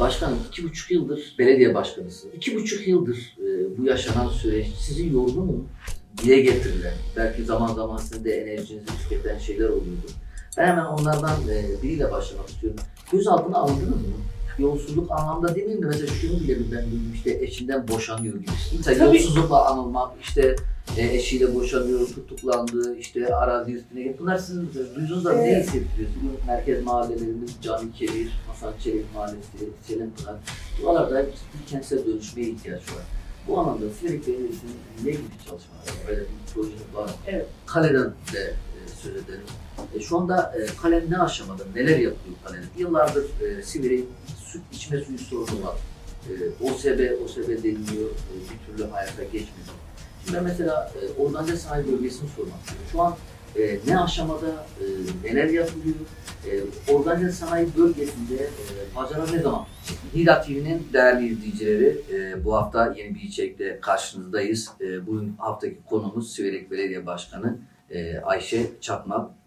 Başkanım iki buçuk yıldır belediye başkanısınız. İki buçuk yıldır e, bu yaşanan süreç sizi yordu mu? Dile getirilen, belki zaman zaman sizin de enerjinizi tüketen şeyler oluyordu. Ben hemen onlardan e, biriyle başlamak istiyorum. Gözaltına alındınız mı? Yolsuzluk anlamda değil mi? Mesela şunu bile ben duydum işte eşinden boşanıyor gibi. Mesela Tabii. yolsuzlukla anılmak, işte e, eşiyle boşanıyor, tutuklandı, işte arazi üstüne git. Bunlar sizin duyduğunuzda ne Evet. hissettiriyor? Bugün merkez mahallelerimiz Cami Kebir, Hasan Çelik Mahallesi, Selim Pınar. Buralarda bir kentsel dönüşmeye ihtiyaç var. Bu anlamda Siverik Belediyesi'nin ne gibi çalışmalar var? Böyle bir projeniz var? Evet. Kaleden de e, söz edelim. E, şu anda e, kalem ne aşamada, neler yapıyor kalem? Yıllardır e, Siverek'in su, içme suyu sorunu var. E, OSB, OSB deniliyor, e, bir türlü hayata geçmiyor. Ben mesela e, organize sanayi bölgesini sormak istiyorum. Şu an e, ne aşamada, e, neler yapılıyor? E, organize sanayi bölgesinde e, pazara ne zaman? Nida TV'nin değerli izleyicileri, e, bu hafta yeni bir içerikle karşınızdayız. E, bugün haftaki konumuz Siverek Belediye Başkanı e, Ayşe Çakmak.